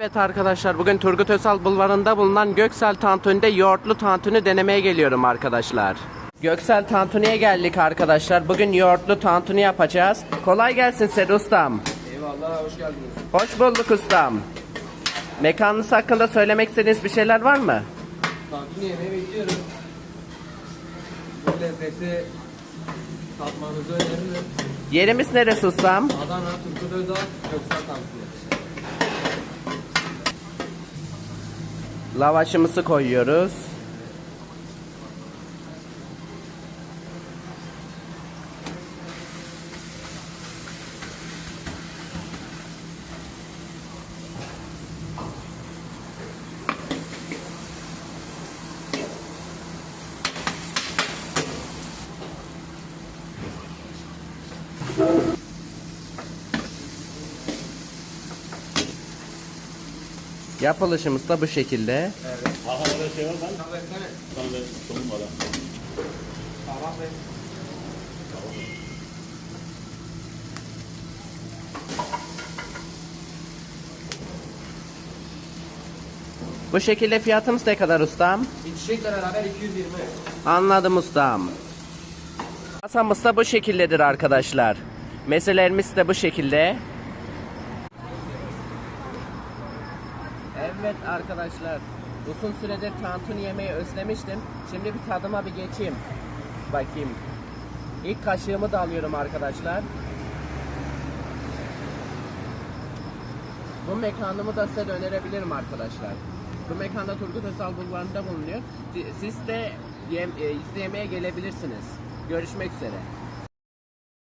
Evet arkadaşlar bugün Turgut Özal Bulvarı'nda bulunan Göksel Tantuni'de yoğurtlu tantuni denemeye geliyorum arkadaşlar. Göksel Tantuni'ye geldik arkadaşlar. Bugün yoğurtlu tantuni yapacağız. Kolay gelsin Sed Ustam. Eyvallah hoş geldiniz. Hoş bulduk ustam. Mekanınız hakkında söylemek istediğiniz bir şeyler var mı? Tantuni yemeği bekliyorum. Bu lezzeti tatmanızı öneririm. Yerimiz neresi ustam? Adana, Turgut Özal, Göksel Tantuni. Lavaşımızı koyuyoruz. Yapılışımız da bu şekilde. Arkada şey var lan. Tamam versene. Sana da sonum var ha. Tamam ver. Bu şekilde fiyatımız ne kadar ustam? İçecekle beraber 220. Anladım ustam. Masamız da bu şekildedir arkadaşlar. Mezelerimiz de bu şekilde. Evet arkadaşlar. Uzun süredir tantuni yemeği özlemiştim. Şimdi bir tadıma bir geçeyim. Bakayım. İlk kaşığımı da alıyorum arkadaşlar. Bu mekanımı da size önerebilirim arkadaşlar. Bu mekanda Turgut Özal Bulvarı'nda bulunuyor. Siz de yem, e, izlemeye gelebilirsiniz. Görüşmek üzere.